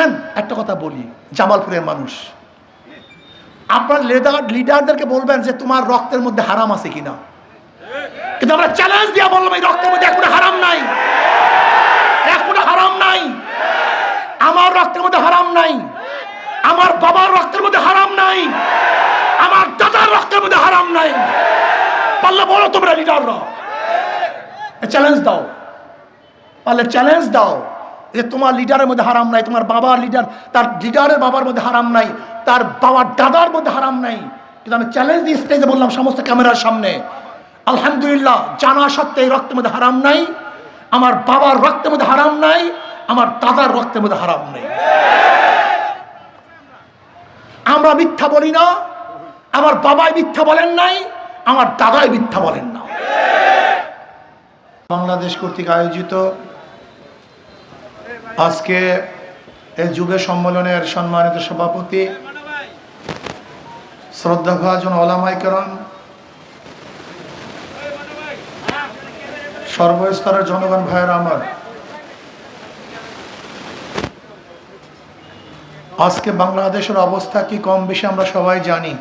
হ্যাঁ, একটা কথা বলি জামালপুরের মানুষ। আপনার লিডার লিডারদেরকে বলবেন যে তোমার রক্তের মধ্যে হারাম আছে কিনা। কিন্তু আমরা চ্যালেঞ্জ দিয়ে বললাম এই রক্তের মধ্যে এখন হারাম নাই। এখন হারাম নাই। আমার রক্তের মধ্যে হারাম নাই। আমার বাবার রক্তের মধ্যে হারাম নাই। আমার দাদার রক্তের মধ্যে হারাম নাই। পারলে বলো তোমরা লিডাররা চ্যালেঞ্জ দাও। পারলে চ্যালেঞ্জ দাও। যে তোমার লিডারের মধ্যে হারাম নাই, তোমার বাবার লিডার তার লিডারের বাবার মধ্যে হারাম নাই, তার বাবার দাদার মধ্যে হারাম নাই। কিন্তু আমি চ্যালেঞ্জ দিয়ে স্টেজে বললাম সমস্ত ক্যামেরার সামনে, আলহামদুলিল্লাহ, জানা সত্ত্বে এই রক্তের মধ্যে হারাম নাই, আমার বাবার রক্তের মধ্যে হারাম নাই, আমার দাদার রক্তের মধ্যে হারাম নেই। আমরা মিথ্যা বলি না, আমার বাবাই মিথ্যা বলেন নাই, আমার দাদাই মিথ্যা বলেন না। বাংলাদেশ কর্তৃক আয়োজিত আজকে এই যুব সম্মেলনের সম্মানিত সভাপতি শ্রদ্ধাভাজন ওলামাইকরণ সর্বস্তরের জনগণ ভাইয়ের আমার, আজকে বাংলাদেশের অবস্থা কি কম বেশি আমরা সবাই জানি।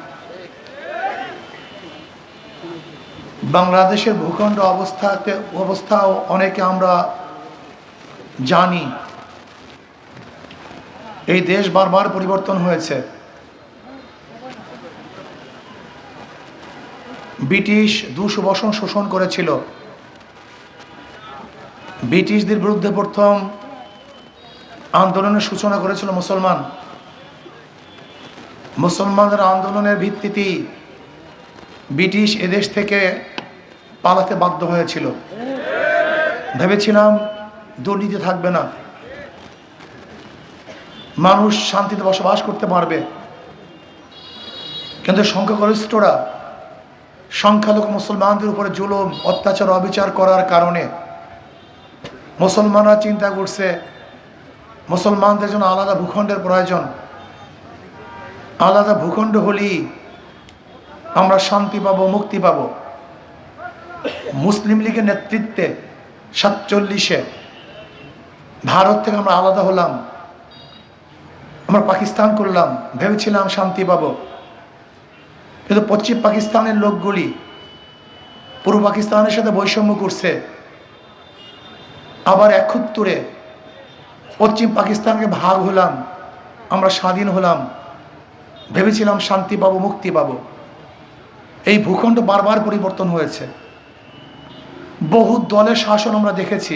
বাংলাদেশের ভূখণ্ড অবস্থাতে, অবস্থাও অনেকে আমরা জানি। এই দেশ বারবার পরিবর্তন হয়েছে। ব্রিটিশ দুশো বসন শোষণ করেছিল। ব্রিটিশদের বিরুদ্ধে প্রথম আন্দোলনের সূচনা করেছিল মুসলমান। মুসলমানদের আন্দোলনের ভিত্তিতে ব্রিটিশ এদেশ থেকে পালাতে বাধ্য হয়েছিল। ভেবেছিলাম দুর্নীতি থাকবে না। মানুষ শান্তিতে বসবাস করতে পারবে। কিন্তু সংখ্যাগরিষ্ঠরা, সংখ্যালঘু মুসলমানদের উপরে জুলুম, অত্যাচার, অবিচার করার কারণে মুসলমানরা চিন্তা করছে, মুসলমানদের জন্য আলাদা ভূখণ্ডের প্রয়োজন। আলাদা ভূখণ্ড হলেই আমরা শান্তি পাবো, মুক্তি পাবো। মুসলিম লীগের নেতৃত্বে সাতচল্লিশে ভারত থেকে আমরা আলাদা হলাম। আমরা পাকিস্তান করলাম, ভেবেছিলাম শান্তি পাবো। কিন্তু পশ্চিম পাকিস্তানের লোকগুলি পূর্ব পাকিস্তানের সাথে বৈষম্য করছে। আবার একত্তরে পশ্চিম পাকিস্তানকে ভাগ হলাম, আমরা স্বাধীন হলাম, ভেবেছিলাম শান্তি পাবো, মুক্তি পাবো। এই ভূখণ্ড বারবার পরিবর্তন হয়েছে। বহু দলের শাসন আমরা দেখেছি।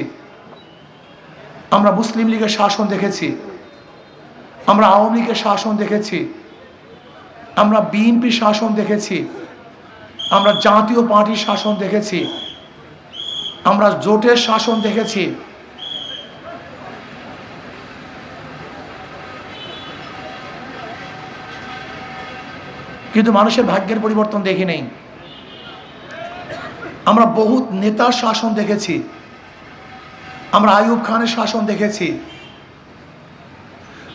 আমরা মুসলিম লীগের শাসন দেখেছি। আমরা আওয়ামী লীগের শাসন দেখেছি। আমরা বিএনপির শাসন দেখেছি। আমরা জাতীয় পার্টির শাসন দেখেছি। আমরা জোটের শাসন দেখেছি। কিন্তু মানুষের ভাগ্যের পরিবর্তন দেখি নেই। আমরা বহুত নেতার শাসন দেখেছি। আমরা আইয়ুব খানের শাসন দেখেছি।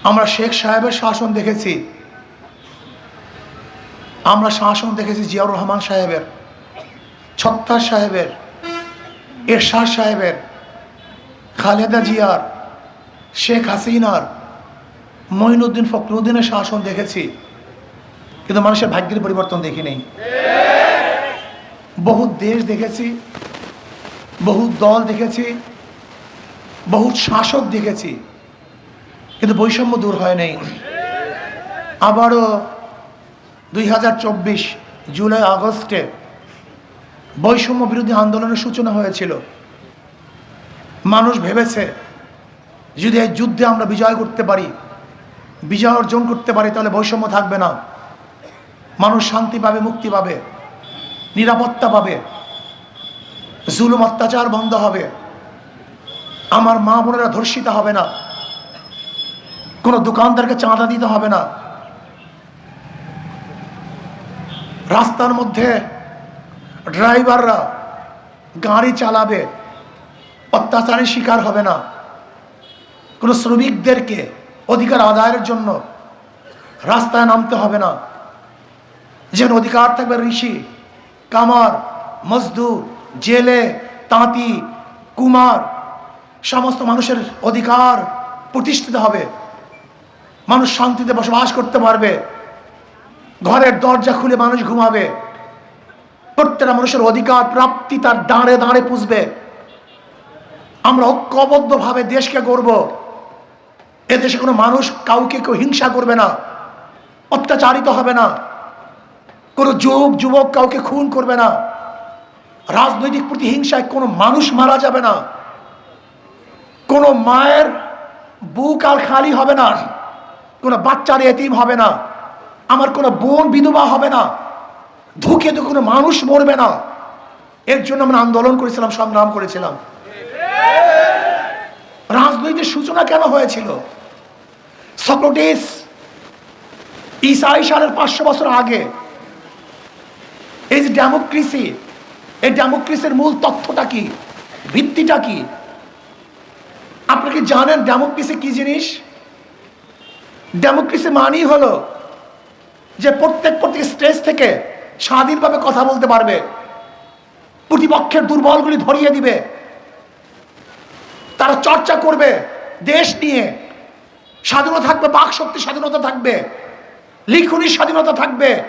আমরা শেখ সাহেবের শাসন দেখেছি। আমরা শাসন দেখেছি জিয়াউর রহমান সাহেবের ছত্তার সাহেবের, এরশাদ সাহেবের, খালেদা জিয়ার, শেখ হাসিনার, মঈনুদ্দিন ফখরুদ্দিনের শাসন দেখেছি। কিন্তু মানুষের ভাগ্যের পরিবর্তন দেখি নেই বহু দেশ দেখেছি, বহু দল দেখেছি, বহু শাসক দেখেছি। কিন্তু বৈষম্য দূর হয় নাই। আবারও দুই হাজার চব্বিশ জুলাই আগস্টে বৈষম্য বিরোধী আন্দোলনের সূচনা হয়েছিল। মানুষ ভেবেছে, যদি এই যুদ্ধে আমরা বিজয় করতে পারি, বিজয় অর্জন করতে পারি, তাহলে বৈষম্য থাকবে না। মানুষ শান্তি পাবে, মুক্তি পাবে, নিরাপত্তা পাবে, জুলুম অত্যাচার বন্ধ হবে। আমার মা বোনেরা ধর্ষিত হবে না। কোনো দোকানদারকে চাঁদা দিতে হবে না। রাস্তার মধ্যে ড্রাইভাররা গাড়ি চালাবে, অত্যাচারের শিকার হবে না। কোনো শ্রমিকদেরকে অধিকার আদায়ের জন্য রাস্তায় নামতে হবে না। যেন অধিকার থাকবে ঋষি, কামার, মজদুর, জেলে, তাঁতি, কুমার, সমস্ত মানুষের অধিকার প্রতিষ্ঠিত হবে। মানুষ শান্তিতে বসবাস করতে পারবে। ঘরের দরজা খুলে মানুষ ঘুমাবে। প্রত্যেকটা মানুষের অধিকার, প্রাপ্তি তার দাঁড়ে দাঁড়ে পুষবে। আমরা ঐক্যবদ্ধভাবে দেশকে গড়ব। এদেশে কোনো মানুষ কাউকে কেউ হিংসা করবে না, অত্যাচারিত হবে না। কোনো যুবক যুবক কাউকে খুন করবে না। রাজনৈতিক প্রতিহিংসায় কোনো মানুষ মারা যাবে না। কোনো মায়ের বুক আর খালি হবে না। কোনো বাচ্চার এতিম হবে না। আমার কোনো বোন বিধবা হবে না। ধুকে তো কোনো মানুষ মরবে না। এর জন্য আমরা আন্দোলন করেছিলাম, সংগ্রাম করেছিলাম। রাজনৈতিক সূচনা কেন হয়েছিল? সক্রেটিস ইসাই সালের পাঁচশো বছর আগে এই যে ডেমোক্রেসি, এই ডেমোক্রেসির মূল তথ্যটা কি? ভিত্তিটা কি? আপনি কি জানেন ডেমোক্রেসি কি জিনিস? ডেমোক্রেসি মানেই হলো যে প্রত্যেক প্রত্যেক স্টেজ থেকে স্বাধীনভাবে কথা বলতে পারবে। প্রতিপক্ষের দুর্বলগুলি ধরিয়ে দিবে। তারা চর্চা করবে দেশ নিয়ে। স্বাধীনতা থাকবে, বাক শক্তি স্বাধীনতা থাকবে। লিখনির স্বাধীনতা থাকবে।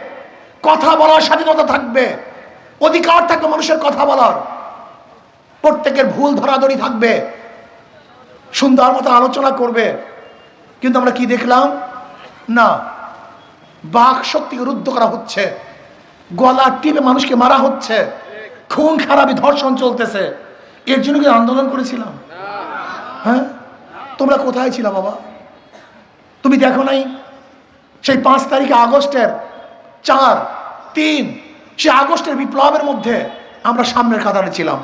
কথা বলার স্বাধীনতা থাকবে। অধিকার থাকবে মানুষের কথা বলার। প্রত্যেকের ভুল ধরাধরি থাকবে। সুন্দর মতো আলোচনা করবে। কিন্তু আমরা কি দেখলাম? না বাক শক্তিকে রুদ্ধ করা হচ্ছে। গলা টিপে মানুষকে মারা হচ্ছে। খুন খারাপি ধর্ষণ চলতেছে। এর জন্য কি আন্দোলন করেছিলাম? হ্যাঁ? তোমরা কোথায় ছিল বাবা? তুমি দেখো নাই? সেই পাঁচ তারিখে আগস্টের চার তিন সে আগস্টের বিপ্লবের মধ্যে আমরা সামনের কাতারে ছিলাম।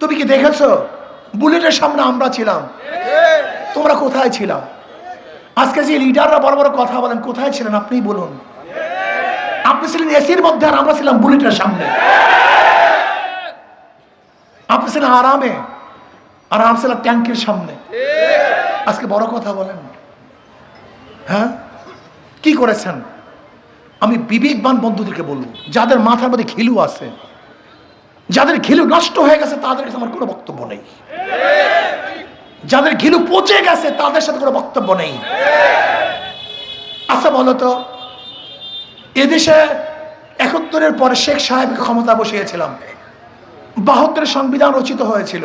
তুমি কি দেখেছ? বুলেটের সামনে আমরা ছিলাম। তোমরা কোথায় ছিলাম আজকে যে লিডাররা বড় বড় কথা বলেন, কোথায় ছিলেন আপনিই বলুন? আপনি ছিলেন এসির মধ্যে আর আমরা ছিলাম বুলেটের সামনে। আপনি ছিলেন আরামে, আর আমরা ছিলাম ট্যাঙ্কের সামনে। আজকে বড় কথা বলেন। হ্যাঁ? কি করেছেন? আমি বিবেকবান বন্ধুদেরকে বলব, যাদের মাথার মধ্যে ঘিলু আছে যাদের ঘিলু নষ্ট হয়ে গেছে, তাদের কাছে আমার কোনো বক্তব্য নেই। যাদের ঘিলু পচে গেছে, তাদের সাথে কোনো বক্তব্য নেই। আচ্ছা বলতো এদেশে একাত্তরের পরে শেখ সাহেবকে ক্ষমতা বসিয়েছিলাম। বাহাত্তরের সংবিধান রচিত হয়েছিল।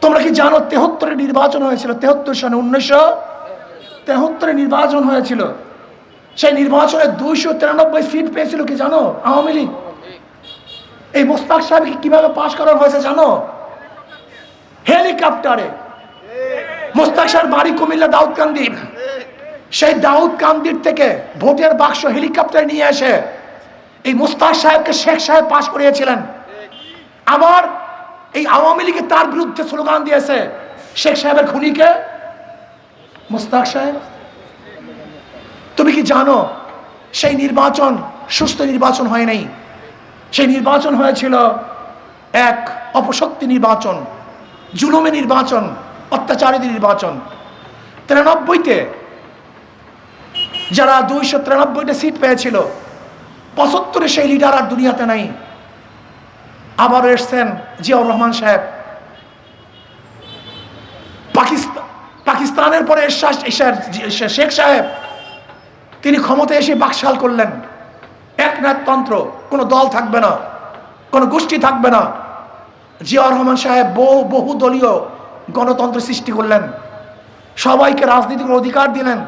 তোমরা কি জানো তেহত্তরে নির্বাচন হয়েছিল? তেহত্তর সনে উনিশশো তেহত্তরে নির্বাচন হয়েছিল। সেই নির্বাচনে দুইশো তিরানব্বই সিট পেয়েছিল কি জানো? আওয়ামী লীগ। এই মোস্তাক সাহেবকে কীভাবে পাশ করানো হয়েছে জানো? হেলিকপ্টারে। মোস্তাক সাহেব বাড়ি কুমিল্লা দাউদকান্দি সেই দাউদকান্দির থেকে ভোটের বাক্স হেলিকপ্টারে নিয়ে এসে এই মোস্তাক সাহেবকে শেখ সাহেব পাশ করিয়েছিলেন। আবার এই আওয়ামী লীগে তার বিরুদ্ধে স্লোগান দিয়েছে শেখ সাহেবের খুনিকে। মোস্তাক সাহেব, তুমি কি জানো সেই নির্বাচন সুস্থ নির্বাচন হয় নাই? সেই নির্বাচন হয়েছিল এক অপশক্তি নির্বাচন, জুলুমে নির্বাচন অত্যাচারী নির্বাচন। তিরানব্বইতে যারা দুইশো তিরানব্বইটা সিট পেয়েছিল, পঁচাত্তরে সেই লিডার আর দুনিয়াতে নাই। আবার এসছেন জিয়াউর রহমান সাহেব। পাকিস্তান পাকিস্তানের পরে শেখ সাহেব, তিনি ক্ষমতায় এসে বাকশাল করলেন। একনাথতন্ত্র কোনো দল থাকবে না, কোনো গোষ্ঠী থাকবে না। জিয়াউর রহমান সাহেব বহু বহু দলীয় গণতন্ত্র সৃষ্টি করলেন। সবাইকে রাজনীতির অধিকার দিলেন,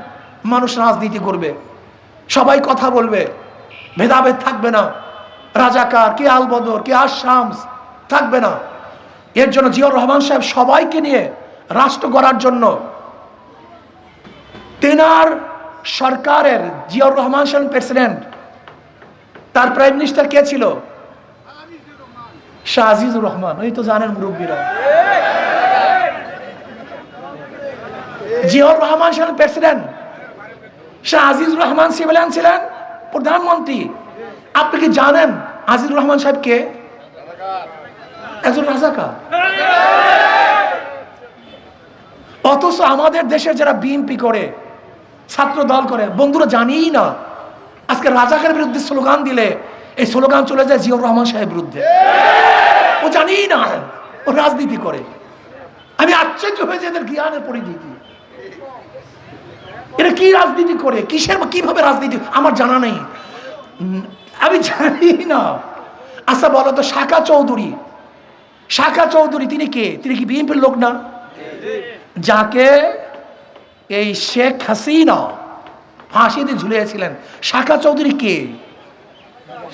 মানুষ রাজনীতি করবে। সবাই কথা বলবে, ভেদাভেদ থাকবে না। রাজাকার, কে আলবদর কে আশামস থাকবে না। এর জন্য জিয়াউর রহমান সাহেব সবাইকে নিয়ে রাষ্ট্র গড়ার জন্য তেনার সরকারের জিয়াউর রহমান সাহেব প্রেসিডেন্ট তার প্রাইম মিনিস্টার কে ছিল? শাহ রহমান। ওই তো জানেন মুরব্বীরা। জিয়াউর রহমান ছিলেন প্রেসিডেন্ট শাহ রহমান সিভিলিয়ান ছিলেন প্রধানমন্ত্রী। আপনি কি জানেন আজিজুর রহমান সাহেব কে? একজন রাজাকার। অথচ আমাদের দেশের যারা বিএনপি করে ছাত্র দল করে, বন্ধুরা জানিই না আজকে রাজাকের বিরুদ্ধে স্লোগান দিলে এই স্লোগান চলে যায় জিয়াউর রহমান সাহেবের বিরুদ্ধে। ও জানিই না ও রাজনীতি করে। আমি আশ্চর্য হয়েছে এদের জ্ঞানের পরিধি এটা কি রাজনীতি করে? কিসের কীভাবে রাজনীতি? আমার জানা নেই। আমি জানি না। আচ্ছা বলো তো শাখা চৌধুরী। শাখা চৌধুরী তিনি কে? তিনি কি বিএনপির লোক না? যাকে এই শেখ হাসিনা ফাঁসিতে ঝুলিয়েছিলেন। শাখা চৌধুরী কে?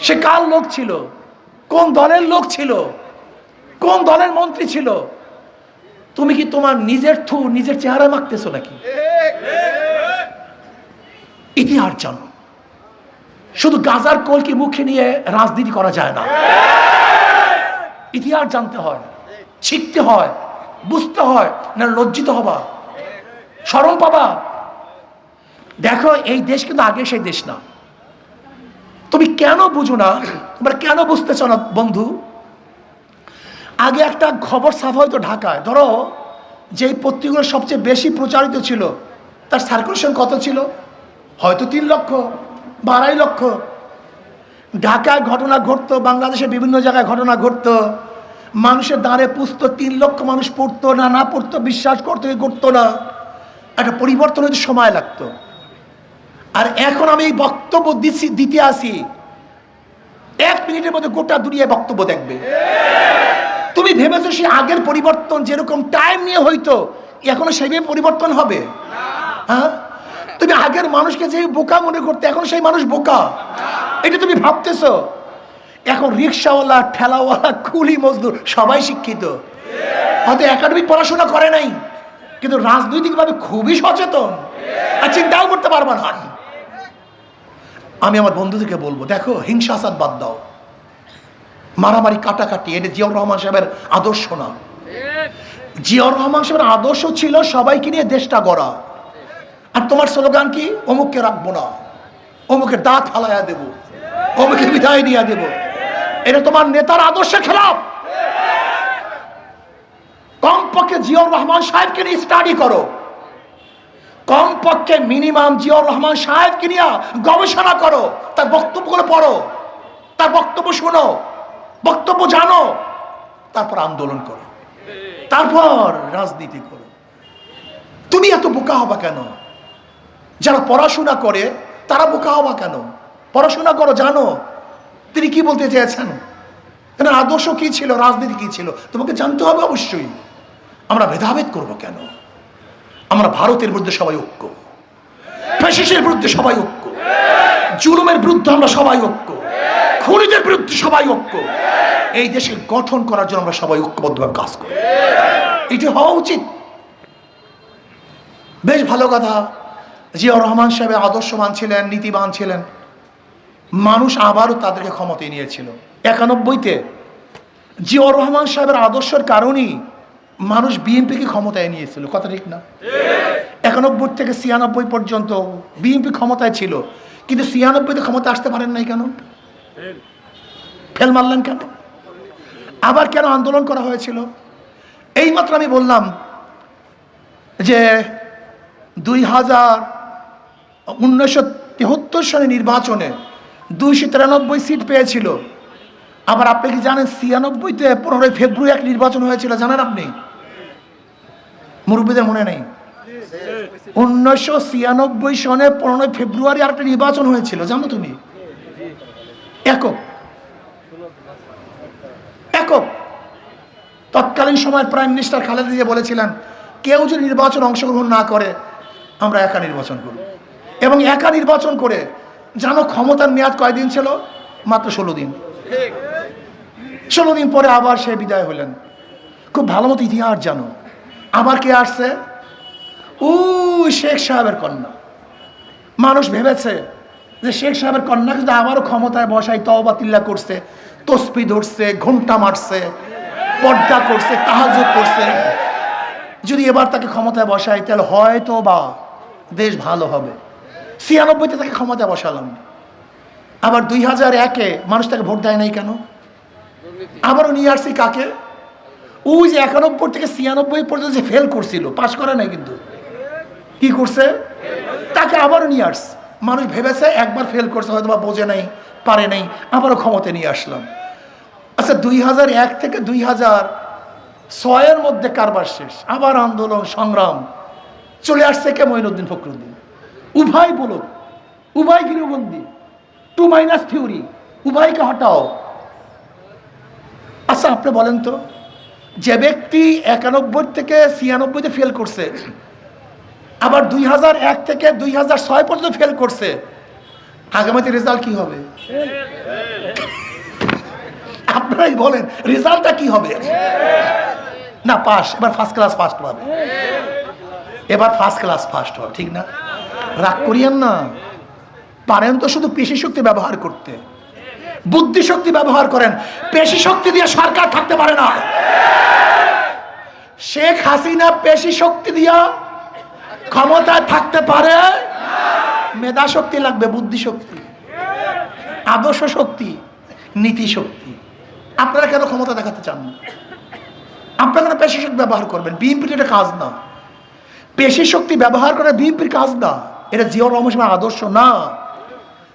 সে কার লোক ছিল? কোন দলের লোক ছিল? কোন দলের মন্ত্রী ছিল? তুমি কি তোমার নিজের থু, নিজের চেহারা মাখতেছো নাকি? ইতিহাস জানো, শুধু গাজার কলকি মুখে নিয়ে রাজনীতি করা যায় না। ইতিহাস জানতে হয়, শিখতে হয়, বুঝতে হয়, না লজ্জিত হবা। স্মরণ পাবা দেখো, এই দেশ কিন্তু আগে সেই দেশ না। তুমি কেন বুঝো না? তোমরা কেন বুঝতেছ না, বন্ধু? আগে একটা খবর ছাপা হয়তো ঢাকায়। ধরো, যেই পত্রিকাগুলো সবচেয়ে বেশি প্রচারিত ছিল, তার সার্কুলেশন কত ছিল? হয়তো তিন লক্ষ বা আড়াই লক্ষ। ঢাকায় ঘটনা ঘটতো বাংলাদেশের বিভিন্ন জায়গায় ঘটনা ঘটতো। মানুষের দাঁড়ে পুষতো, তিন লক্ষ মানুষ পড়তো, না না পড়তো, বিশ্বাস করতো করতো না। একটা পরিবর্তন হতে সময় লাগতো। আর এখন আমি এই বক্তব্য দিচ্ছি দিতে আসি। এক মিনিটের মধ্যে গোটা দুনিয়ায় বক্তব্য দেখবে। তুমি ভেবেছো সে আগের পরিবর্তন যেরকম টাইম নিয়ে হইতো, এখনও সেইভাবে পরিবর্তন হবে? হ্যাঁ? তুমি আগের মানুষকে যে বোকা মনে করতে, এখন সেই মানুষ বোকা। এটা তুমি ভাবতেছো? এখন রিক্সাওয়ালা, ঠেলাওয়ালা, কুলি, মজদুর, সবাই শিক্ষিত। হয়তো একাডেমিক পড়াশোনা করে নাই, কিন্তু রাজনৈতিকভাবে খুবই সচেতন। আর চিন্তাও করতে পারব না। আমি আমার বন্ধুদেরকে বলব, দেখো হিংসাসাদ বাদ দাও। মারামারি, কাটাকাটি, এটা জিয়াউর রহমান সাহেবের আদর্শ না। জিয়াউর রহমান সাহেবের আদর্শ ছিল সবাইকে নিয়ে দেশটা গড়া। আর তোমার স্লোগান কি? অমুককে রাখব না। অমুকের দাঁত ফালাইয়া দেব। অমুকে বিদায় দিয়া দেব। এটা তোমার নেতার আদর্শের খেলাফ। কমপক্ষে জিয়াউর রহমান সাহেবকে নিয়ে স্টাডি করো। কমপক্ষে মিনিমাম জিয়াউর রহমান সাহেবকে নিয়ে গবেষণা করো, তার বক্তব্যগুলো পড়ো, তার বক্তব্য শোনো, বক্তব্য জানো, তারপর আন্দোলন করো, তারপর রাজনীতি করো। তুমি এত বোকা হবা কেন? যারা পড়াশোনা করে, তারা বোকা হবা কেন? পড়াশোনা করো, জানো। তিনি কি বলতে চেয়েছেন? এনার আদর্শ কি ছিল? রাজনীতি কি ছিল? তোমাকে জানতে হবে অবশ্যই। আমরা ভেদাভেদ করব কেন? আমরা ভারতের বিরুদ্ধে সবাই ঐক্য। ফ্যাসিসের বিরুদ্ধে সবাই ঐক্য। জুলুমের বিরুদ্ধে আমরা সবাই ঐক্য। খুনিদের বিরুদ্ধে সবাই ঐক্য। এই দেশে গঠন করার জন্য আমরা সবাই ঐক্যবদ্ধভাবে কাজ করি। এটি হওয়া উচিত। বেশ ভালো কথা। জিয়াউর রহমান সাহেব আদর্শবান ছিলেন, নীতিবান ছিলেন। মানুষ আবারও তাদেরকে ক্ষমতায় নিয়েছিল। একানব্বইতে জিয়াউর রহমান সাহেবের আদর্শের কারণেই মানুষ বিএনপিকে ক্ষমতায় নিয়েছিল, কথা ঠিক না? একানব্বই থেকে ছিয়ানব্বই পর্যন্ত বিএনপি ক্ষমতায় ছিল, কিন্তু ছিয়ানব্বইতে ক্ষমতা আসতে পারেন নাই কেন? ফেল মারলেন কেন? আবার কেন আন্দোলন করা হয়েছিল? এইমাত্র আমি বললাম যে দুই হাজার উনিশশো তেহত্তর সালে নির্বাচনে দুইশো তিরানব্বই সিট পেয়েছিল। আবার আপনি কি জানেন, ছিয়ানব্বইতে পনেরোই ফেব্রুয়ারি এক নির্বাচন হয়েছিল, জানেন আপনি? মুরব্বীদের মনে নেই। উনিশশো ছিয়ানব্বই সনে পনেরোই ফেব্রুয়ারি আর একটা নির্বাচন হয়েছিল, জানো তুমি? একক। একক। তৎকালীন সময়ের প্রাইম মিনিস্টার খালেদা জিয়া বলেছিলেন, কেউ যদি নির্বাচন অংশগ্রহণ না করে, আমরা একা নির্বাচন করব। এবং একা নির্বাচন করে, জানো ক্ষমতার মেয়াদ কয়দিন ছিল? মাত্র ষোলো দিন। ষোলো দিন পরে আবার সে বিদায় হলেন। খুব ভালো মতো ইতিহাস জানো। আবার কে আসছে? ও শেখ সাহেবের কন্যা। মানুষ ভেবেছে যে শেখ সাহেবের কন্যা কিন্তু আবারও ক্ষমতায় বসায়, তওবা, তিল্লা করছে তসপি ধরছে, ঘুমটা মারছে, পর্দা করছে তাহাজুদ করছে। যদি এবার তাকে ক্ষমতায় বসাই তাহলে হয়তো বা দেশ ভালো হবে। ছিয়ানব্বইতে তাকে ক্ষমতায় বসালাম। আবার দুই হাজার একে মানুষ তাকে ভোট দেয় নাই কেন? আবারও নিয়ে আসছি কাকে? ওই যে একানব্বই থেকে ছিয়ানব্বই পর্যন্ত যে ফেল করছিল পাশ করে নাই কিন্তু। কি করছে? তাকে আবারও নিয়ে আস। মানুষ ভেবেছে একবার ফেল করছে হয়তো বা বোঝে নাই, পারে নাই, আবারও ক্ষমতা নিয়ে আসলাম। আচ্ছা দুই হাজার এক থেকে দুই হাজার ছয়ের মধ্যে কারবার শেষ। আবার আন্দোলন, সংগ্রাম। চলে আসছে কে মঈনুদ্দিন ফখরুদ্দিন? উভয় বলুক, উভয় গৃহবন্দী। টু মাইনাস থিওরি, উভয়কে হটাও। আচ্ছা আপনি বলেন তো। যে ব্যক্তি একানব্বই থেকে ছিয়ানব্বইতে ফেল করছে, আবার দুই হাজার এক থেকে দুই হাজার ছয় পর্যন্ত ফেল করছে, আগামীতে রেজাল্ট কি হবে? আপনারাই বলেন রেজাল্টটা কি হবে? না পাস এবার ফার্স্ট ক্লাস ফার্স্ট পাবে এবার ফার্স্ট ক্লাস ফার্স্ট হবে, ঠিক না? রাগ করিয়েন না। পারেন তো শুধু পেশি শক্তি ব্যবহার করতে। বুদ্ধি শক্তি ব্যবহার করেন। পেশি শক্তি দিয়ে সরকার থাকতে পারে না। শেখ হাসিনা পেশি শক্তি দিয়া ক্ষমতায় থাকতে পারে? মেধা শক্তি লাগবে বুদ্ধি শক্তি আদর্শ শক্তি নীতি শক্তি আপনারা কেন ক্ষমতা দেখাতে চান না? আপনারা কেন পেশি শক্তি ব্যবহার করবেন? বিএনপির এটা কাজ না। পেশি শক্তি ব্যবহার করা বিএনপির কাজ না। এটা জিয়র রহমান আদর্শ না।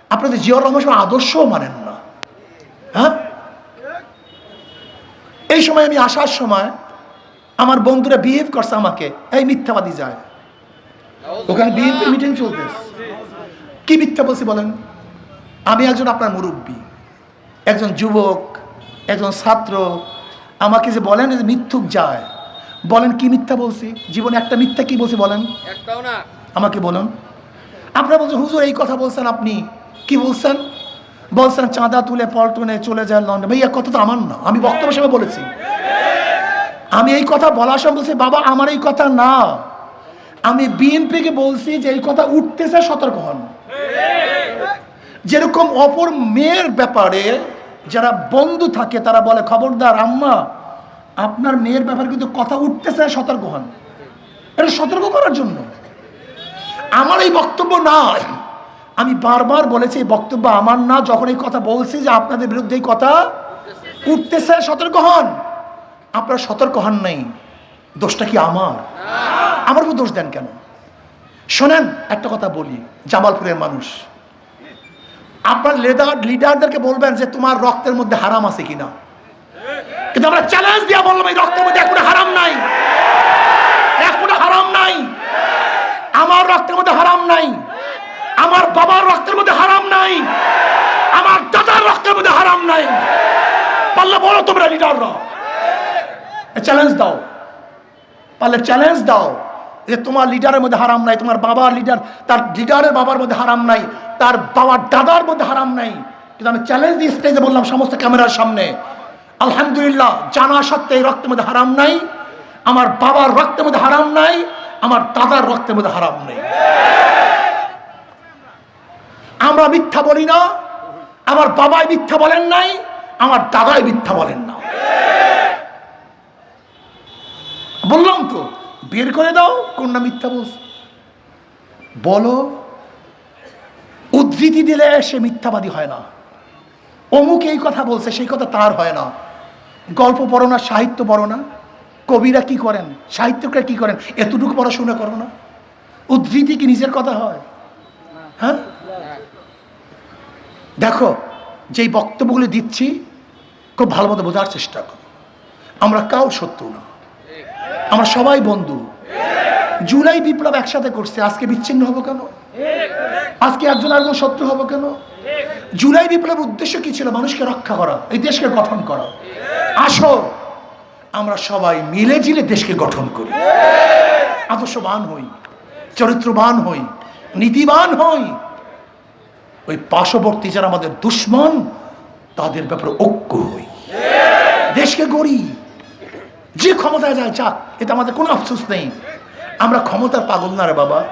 আপনাদের জিয়র রহমান আদর্শও মানেন হ্যাঁ? এই সময় আমি আসার সময় আমার বন্ধুরা বিহেভ করছে আমাকে। এই মিথ্যাবাদী যায়। ওখানে বিএনপি মিটিং চলতেছে। কি মিথ্যা বলছি বলেন? আমি একজন আপনার মুরব্বী একজন যুবক একজন ছাত্র। আমাকে যে বলেন যে মিথ্যুক যায়। বলেন কি মিথ্যা বলছি? জীবনে একটা মিথ্যা কি বলছি বলেন? আমাকে বলুন। আপনারা বলছেন হুজুর এই কথা বলছেন আপনি। কি বলছেন? বলছেন, চাঁদা তুলে পল্টনে চলে যায় লন্ডন। ভাইয়া কথা তো আমার না, আমি বক্তব্য হিসেবে বলেছি। আমি এই কথা বলার সময় বলছি, বাবা, আমার এই কথা না। আমি বিএনপিকে বলছি যে এই কথা উঠতেছে সতর্ক হন। যেরকম অপর মেয়ের ব্যাপারে যারা বন্ধু থাকে, তারা বলে, খবরদার, আম্মা, আপনার মেয়ের ব্যাপারে কিন্তু কথা উঠতেছে, সতর্ক হন। এটা সতর্ক করার জন্য। আমার এই বক্তব্য নয় আমি বারবার বলেছি এই বক্তব্য আমার না, যখন এই কথা বলছি যে আপনাদের বিরুদ্ধে এই কথা উঠতেছে, সতর্ক হন। আপনারা সতর্ক হন নাই। দোষটা কি আমার? আমার উপর দোষ দেন কেন? শোনেন, একটা কথা বলি, জামালপুরের মানুষ। আপনার লিডার লিডারদেরকে বলবেন যে তোমার রক্তের মধ্যে হারাম আছে কিনা। কিন্তু আমরা চ্যালেঞ্জ দিয়া বললাম, এই রক্তের মধ্যে এখন হারাম নাই। এখন হারাম নাই। আমার রক্তের মধ্যে হারাম নাই। আমার বাবার রক্তের মধ্যে হারাম নাই। আমার দাদার রক্তের মধ্যে হারাম নাই। পারলে বলো তোমরা লিডাররা চ্যালেঞ্জ দাও। পারলে চ্যালেঞ্জ দাও যে তোমার লিডারের মধ্যে হারাম নাই, তোমার বাবার লিডার তার লিডারের বাবার মধ্যে হারাম নাই, তার বাবার দাদার মধ্যে হারাম নাই। কিন্তু আমি চ্যালেঞ্জ দিয়ে স্টেজে বললাম সমস্ত ক্যামেরার সামনে, আলহামদুলিল্লাহ, জানা সত্ত্বে এই রক্তের মধ্যে হারাম নাই, আমার বাবার রক্তের মধ্যে হারাম নাই, আমার দাদার রক্তের মধ্যে হারাম নেই। আমরা মিথ্যা বলি না। আমার বাবাই মিথ্যা বলেন নাই, আমার দাদাই মিথ্যা বলেন না। বললাম তো, বের করে দাও, কোনটা মিথ্যা বলছে। বলো, উদ্ধৃতি দিলে সে মিথ্যাবাদী হয় না। অমুক এই কথা বলছে, সেই কথা তার হয় না। গল্প পড়ো না, সাহিত্য পড়ো না। কবিরা কি করেন? সাহিত্যকরা কি করেন? এতটুকু পড়াশোনা করো না। উদ্ধৃতি কি নিজের কথা হয়? হ্যাঁ? দেখো, যেই বক্তব্যগুলি দিচ্ছি, খুব ভালো মতো বোঝার চেষ্টা করো। আমরা কাউ শত্রু না। আমরা সবাই বন্ধু। জুলাই বিপ্লব একসাথে করছে, আজকে বিচ্ছিন্ন হব কেন? আজকে একজন আরেকজন শত্রু হব কেন? জুলাই বিপ্লবের উদ্দেশ্য কি ছিল? মানুষকে রক্ষা করা, এই দেশকে গঠন করা। আসো, আমরা সবাই মিলে জিলে দেশকে গঠন করি। আদর্শবান হই, চরিত্রবান হই, নীতিবান হই ওই পার্শ্ববর্তী যারা আমাদের দুশ্মন, তাদের ব্যাপারে ঐক্য হই। দেশকে গড়ি। যে ক্ষমতায় যায় যাক, এতে আমাদের কোনো আফসোস নেই। আমরা ক্ষমতার পাগল না রে বাবা।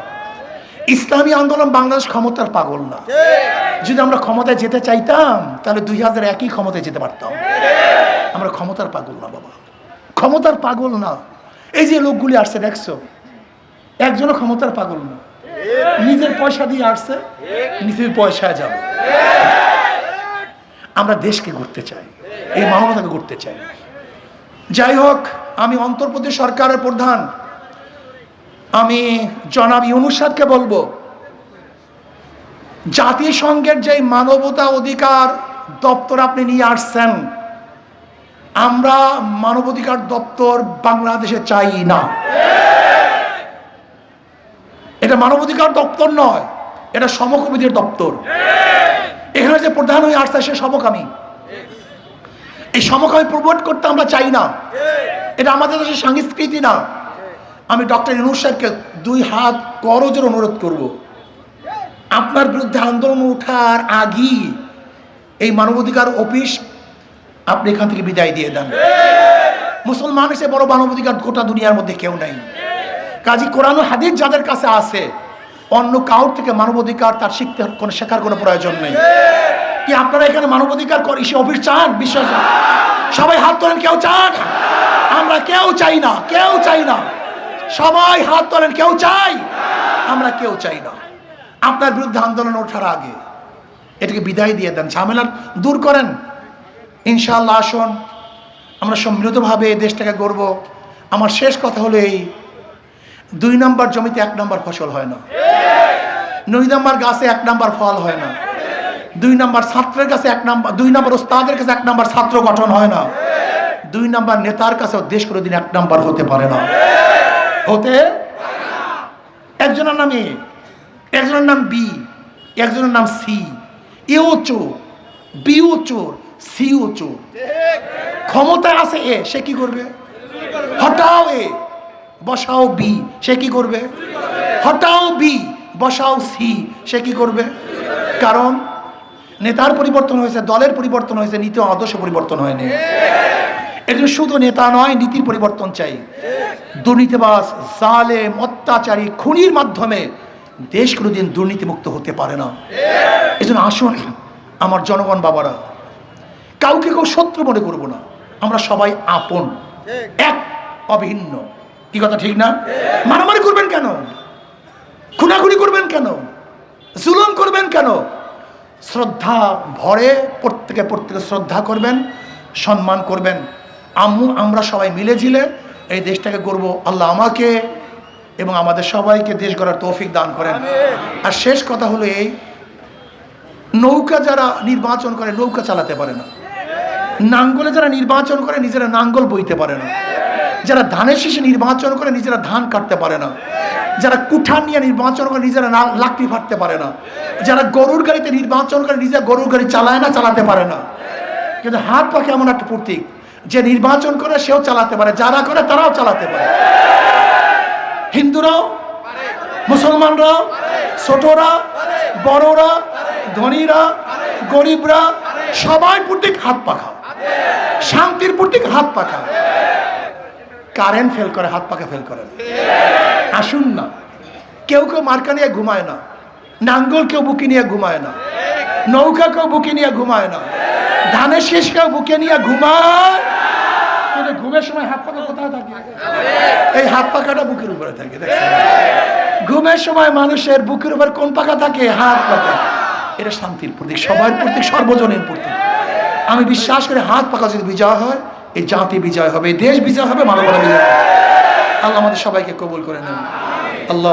ইসলামী আন্দোলন বাংলাদেশ ক্ষমতার পাগল না। যদি আমরা ক্ষমতায় যেতে চাইতাম, তাহলে দুই হাজার একই ক্ষমতায় যেতে পারতাম। আমরা ক্ষমতার পাগল না বাবা। ক্ষমতার পাগল না। এই যে লোকগুলি আসছে, দেখছ? একজনও ক্ষমতার পাগল না। নিজের পয়সা দিয়ে আসছে, নিজের পয়সায় যাবে। আমরা দেশকে ঘুরতে চাই, এই মানবতাকে ঘুরতে চাই। যাই হোক, আমি অন্তর্প্রদেশ সরকারের প্রধান। আমি জনাব ইউনুসাদকে বলব, জাতিসংঘের যে মানবতা অধিকার দপ্তর আপনি নিয়ে আসছেন, আমরা মানবাধিকার দপ্তর বাংলাদেশে চাই না। এটা মানবাধিকার দপ্তর নয়, এটা সমকবিদের দপ্তর। এখানে যে প্রধান হয়ে আসছে, সে সমকামী। এই সমকামী প্রমোট করতে আমরা চাই না। এটা আমাদের দেশের সংস্কৃতি না। আমি ডক্টর ইনুর সাহেবকে দুই হাত করজোর অনুরোধ করব। আপনার বিরুদ্ধে আন্দোলন ওঠার আগেই এই মানবাধিকার অফিস আপনি এখান থেকে বিদায় দিয়ে দেন। মুসলমান হিসেবে বড় মানবাধিকার গোটা দুনিয়ার মধ্যে কেউ নাই। কাজী কোরআন হাদিস যাদের কাছে আছে, অন্য কাউর থেকে মানবাধিকার তার শিখতে কোনো শেখার কোনো প্রয়োজন নেই। কি আপনারা এখানে মানবাধিকার করে সে অফিস চান? বিশ্বাস সবাই হাত তোলেন, কেউ চান? আমরা কেউ চাই না, কেউ চাই না। সবাই হাত তোলেন, কেউ চাই? আমরা কেউ চাই না। আপনার বিরুদ্ধে আন্দোলন ওঠার আগে এটাকে বিদায় দিয়ে দেন। ঝামেলা দূর করেন। ইনশাআল্লাহ আসুন। আমরা সম্মিলিতভাবে দেশটাকে গড়ব। আমার শেষ কথা হলো এই দুই নম্বর জমিতে এক নম্বর ফসল হয় না। দুই নম্বর গাছে এক নম্বর ফল হয় না। দুই নম্বর ছাত্রের কাছে এক নম্বর দুই নম্বর ওস্তাদের কাছে এক নম্বর ছাত্র গঠন হয় না। দুই নম্বর নেতার কাছে দেশ কোনোদিন এক নম্বর হতে পারে না। হতে একজনের নাম এ, একজনের নাম বি, একজনের নাম সি এও চোর বিও চোর সিও চোর। ক্ষমতায় আছে এ, সে কি করবে? হটাও এ বসাও বি, সে কি করবে? হটাও বি, বসাও সি, সে কি করবে? কারণ নেতার পরিবর্তন হয়েছে, দলের পরিবর্তন হয়েছে, নীতি আদর্শ পরিবর্তন হয়নি। জন্য শুধু নেতা নয়, নীতির পরিবর্তন চাই। দুর্নীতিবাস জালেম, অত্যাচারী, খুনির মাধ্যমে দেশ কোনোদিন দুর্নীতিমুক্ত হতে পারে না। এই জন্য আসুন, আমার জনগণ বাবারা, কাউকে কেউ শত্রু মনে করব না। আমরা সবাই আপন, এক, অভিন্ন। কি কথা ঠিক না? মারামারি করবেন কেন? খুনাখুনি করবেন কেন? জুলুম করবেন কেন? শ্রদ্ধা ভরে প্রত্যেকে প্রত্যেকে শ্রদ্ধা করবেন সম্মান করবেন। আম্মু আমরা সবাই মিলে ঝিলে এই দেশটাকে গড়ব। আল্লাহ আমাকে এবং আমাদের সবাইকে দেশ গড়ার তৌফিক দান করেন। আর শেষ কথা হলো এই নৌকা যারা নির্বাচন করে নৌকা চালাতে পারে না। নাঙ্গলে যারা নির্বাচন করে নিজেরা নাঙ্গল বইতে পারে না। যারা ধানের শীষে নির্বাচন করে নিজেরা ধান কাটতে পারে না। যারা কুঠার নিয়ে নির্বাচন করে নিজেরা না- লাকড়ি ফাটতে পারে না। যারা গরুর গাড়িতে নির্বাচন করে নিজেরা গরুর গাড়ি চালায় না, চালাতে পারে না। কিন্তু হাত পাখি এমন একটা প্রতীক। যে নির্বাচন করে সেও চালাতে পারে, যারা করে তারাও চালাতে পারে। হিন্দুরাও মুসলমানরা ছোটরা, বড়রা, ধনীরা, গরিবরা, সবাই প্রতীক হাত পাখা শান্তির প্রতীক হাত পাখা কারেন্ট ফেল করে, হাত পাখা ফেল করে। আসুন না। কেউ কেউ মার্কা নিয়ে ঘুমায় না। নাঙ্গল কেউ বুকে নিয়ে ঘুমায় না। নৌকা কেউ বুকে নিয়ে ঘুমায় না। ধানের শেষ কেউ বুকে নিয়ে ঘুমায় ঘুমের সময় হাত পাখা কোথায় থাকে? এই হাত পাখাটা বুকের উপরে থাকে? ঘুমের সময় মানুষের বুকের উপর কোন পাখা থাকে? হাত পাখা। এটা শান্তির প্রতীক, সবার প্রতীক সর্বজনীন প্রতীক। আমি বিশ্বাস করি হাত পাখা যদি বিজয় হয় এই জাতি বিজয় হবে, দেশ বিজয় হবে, মানবতা বিজয় আল্লাহ আমাদের সবাইকে কবুল করে নেন। আল্লাহ